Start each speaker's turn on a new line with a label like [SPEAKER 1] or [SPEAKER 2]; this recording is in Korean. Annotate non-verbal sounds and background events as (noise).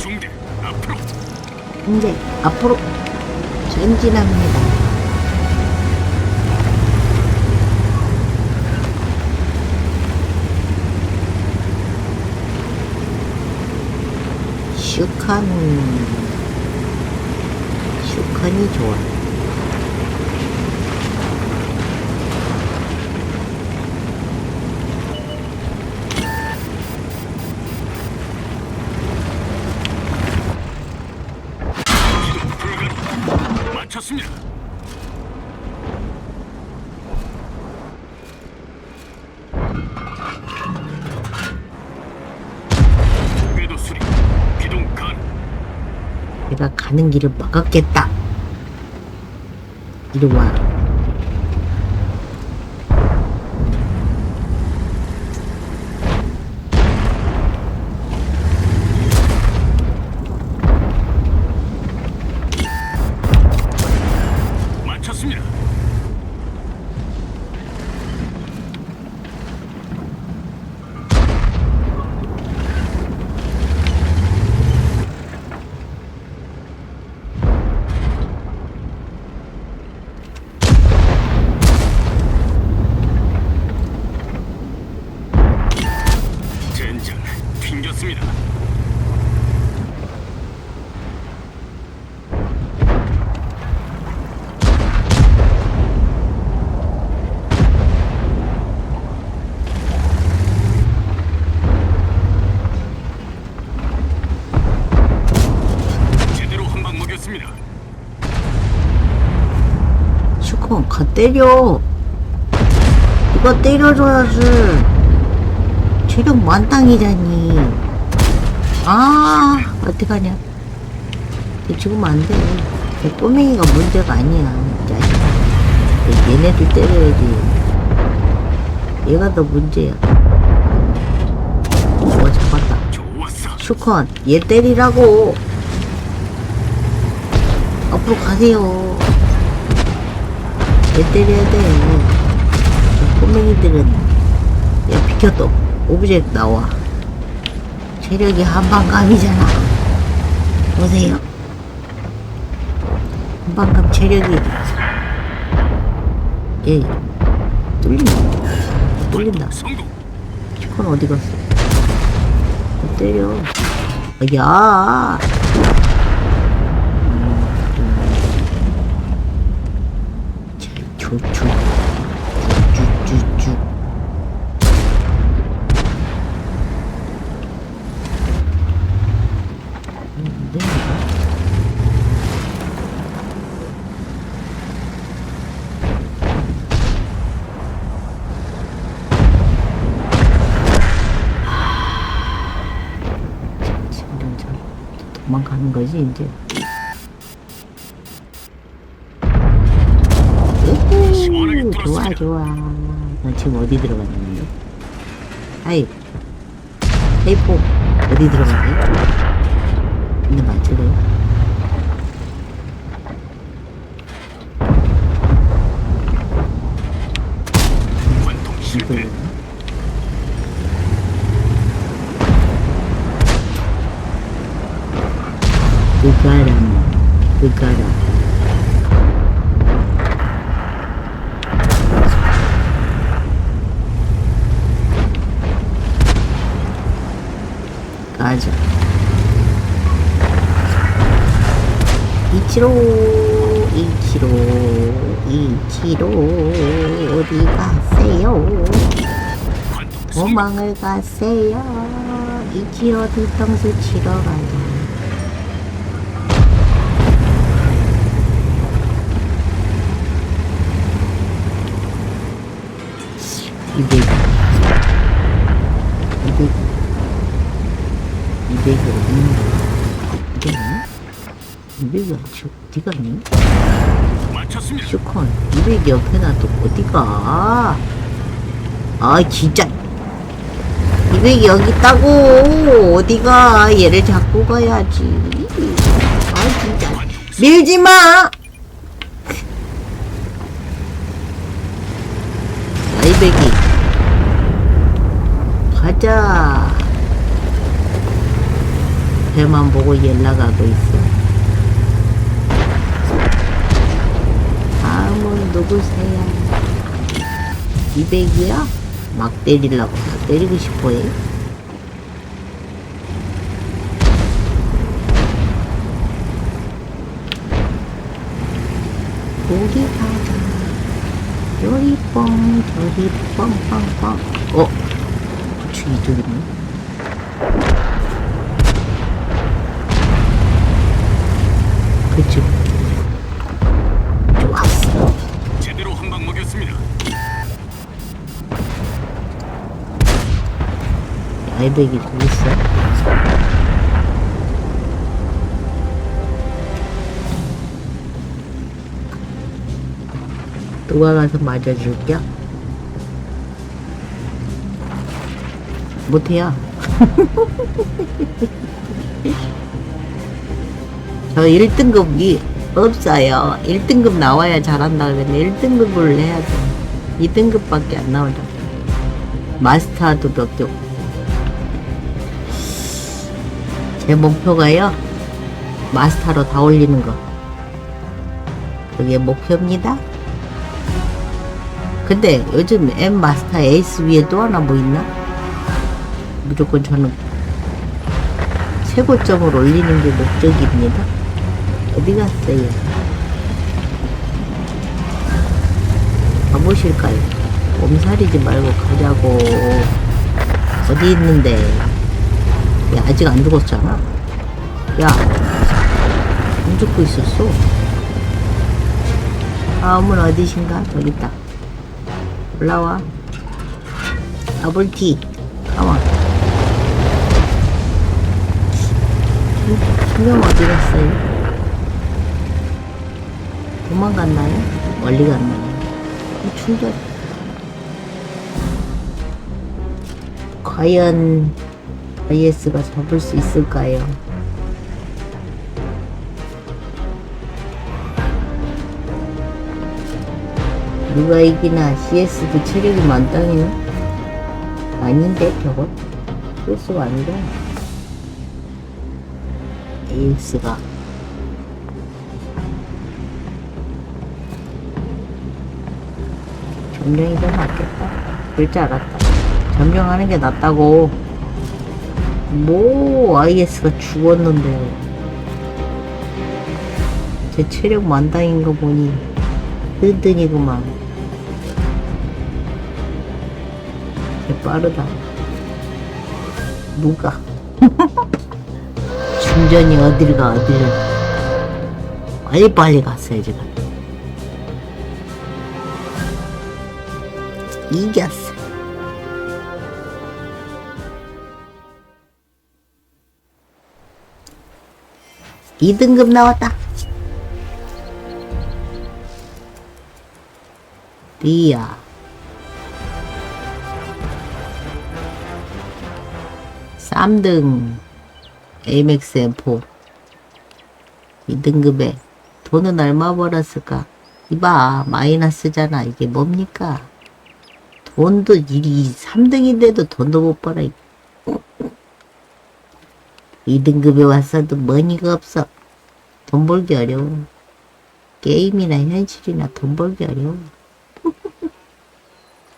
[SPEAKER 1] 중대 앞으로
[SPEAKER 2] 이제 앞으로 전진합니다. 슈칸 슈칸이 좋아.
[SPEAKER 1] 마쳤습니다 궤도 수리 기동 가능
[SPEAKER 2] 내가 가는 길을 막았겠다. 이리 와.
[SPEAKER 1] 마쳤습니다 젠장 튕겼습니다 제대로 한 방 먹였습니다
[SPEAKER 2] 가 때려. 이거 때려줘야지. 체력 만땅이잖니. 아, 어떡하냐. 얘 죽으면 안 돼. 얘 꼬맹이가 문제가 아니야. 이 자식. 얘- 얘네들 때려야지. 얘가 더 문제야. 어, 잡았다. 슈컨, 얘 때리라고. 앞으로 가세요. 얘 때려야 돼. 저 꼬맹이들은, 야, 비켜 또. 오브젝트 나와. 체력이 한방감이잖아. 보세요. 한방감 체력이. 얘, 뚫린다. 뚫린다. 슈컨 어디 갔어? 못 때려. 야. 쭉쭉 쭉쭉쭉 저 도망가는 거지 이제. 좋아
[SPEAKER 1] 뚫었습니다.
[SPEAKER 2] 좋아. 너 지금 어디 들어갔는데? 아이, 헤이포 어디 들어갔니? 근데 맞추래.
[SPEAKER 1] 관통 실패
[SPEAKER 2] 이거 그가람, 그가람. 가자. 이치로, 이치로, 이치로, 어디 가세요? 도망을 가세요. 이치로 뒤통수 치러 가요. 이백 이백 어딨는 거야? 이게 뭐야? 이백이 어디 어디 갔니? 슈컨 이백이 옆에 놔도 어디가? 아 진짜 이백이 여기 있다고 어디가 얘를 잡고 가야지 아 진짜 밀지 마 아이백이 가자 배만 보고 연락하고 있어. 다음은 누구세요? 200이야? 막 때리려고 때리고 싶어 해. 고기 가자. 요리 뻥, 저리 뻥 뻥 뻥. 어? 고추 이쪽 있네. 그쪽. 좋았어.
[SPEAKER 1] 제대로 한 방 먹였습니다.
[SPEAKER 2] 알백이 좀 있어. 누가 가서 맞아줄게? 못해요. (laughs) 저 1등급이 없어요. 1등급 나와야 잘한다 그랬는데 1등급을 해야 돼. 2등급밖에 안 나오죠. 마스터도. 없고. 제 목표가요. 마스터로 다 올리는 거. 그게 목표입니다. 근데 요즘 M 마스터 에이스 위에 또 하나 뭐 있나? 무조건 저는 최고점을 올리는 게 목적입니다. 어디 갔어요? 가보실까요? 몸살이지 말고 가자고. 어디 있는데? 야, 아직 안 죽었잖아. 야, 안 죽고 있었어. 다음은 어디신가? 저기 있다. 올라와. 더블티. 가만. 신경 어디 갔어요? 도망갔나요? 멀리 갔나요? 어, 충전. 과연 IS가 잡을 수 있을까요? 누가 이기나 CS도 체력이 만땅이네? 아닌데 저거? CS가 아니라 AS가 점령이 더 낫겠다. 그럴 줄 알았다. 점령하는 게 낫다고. 뭐 IS가 죽었는데. 제 체력 만땅인 거 보니 든든이구만. 개 빠르다. 누가? (laughs) 충전이 어딜 가 어딜. 빨리 빨리 갔어요 지금 이겼어. 이등급 나왔다. 리아. 쌈등 AMX M4 2등급에 돈은 얼마 벌었을까? 이봐 마이너스잖아. 이게 뭡니까? 돈도 일이 3등인데도 돈도 못 벌어. 2등급에 왔어도 머니가 없어. 돈 벌기 어려워. 게임이나 현실이나 돈 벌기 어려워